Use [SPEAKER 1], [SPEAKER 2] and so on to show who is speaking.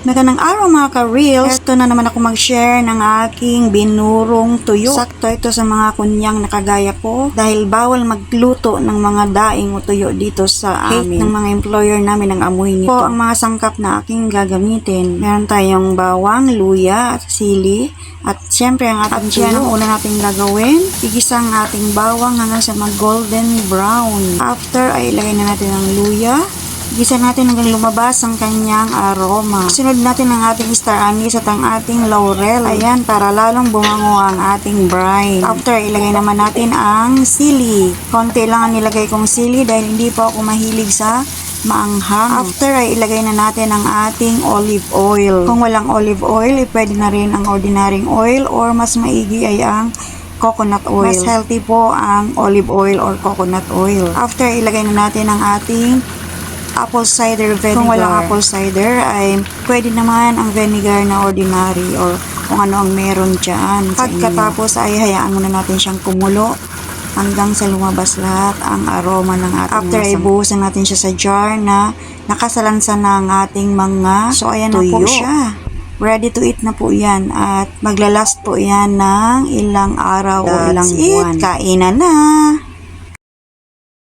[SPEAKER 1] Magandang araw mga ka-reels. Ito na naman ako mag-share ng aking binurong tuyo. Sakto ito sa mga kunyang nakagaya ko dahil bawal magluto ng mga daing o tuyo dito sa amin. ng mga employer namin ang amoy nito. Po ang mga sangkap na aking gagamitin. Meron tayong bawang, luya, at sili. At syempre ang ating tuyo. ang una nating gagawin. Igisa ang ating bawang hanggang sa mag-golden brown. After ay ilagay na natin ang luya. Gisa natin hanggang lumabas ang kanyang aroma. Sunod natin ang ating star anise at ang ating laurel. Ayan, para lalong bumango ang ating brine. After, ilagay naman natin ang sili. Konti lang ang nilagay kong sili dahil hindi po ako mahilig sa maanghang. After ay ilagay na natin ang ating olive oil. Kung walang olive oil, eh, pwede na rin ang ordinaryong oil or mas maigi ay ang coconut oil. Mas healthy po ang olive oil or coconut oil. After, ilagay na natin ang ating apple cider vinegar. Kung walang apple cider, ay pwede naman ang vinegar na ordinary or kung ano ang meron dyan. Pagkatapos ay hayaan muna natin siyang kumulo hanggang sa lumabas lahat ang aroma ng ating After ay buhusan natin siya sa jar na nakasalansan na ang ating mga So ayan na po siya. Ready to eat na po yan at maglalast po yan ng ilang araw o ilang buwan. Kainan na!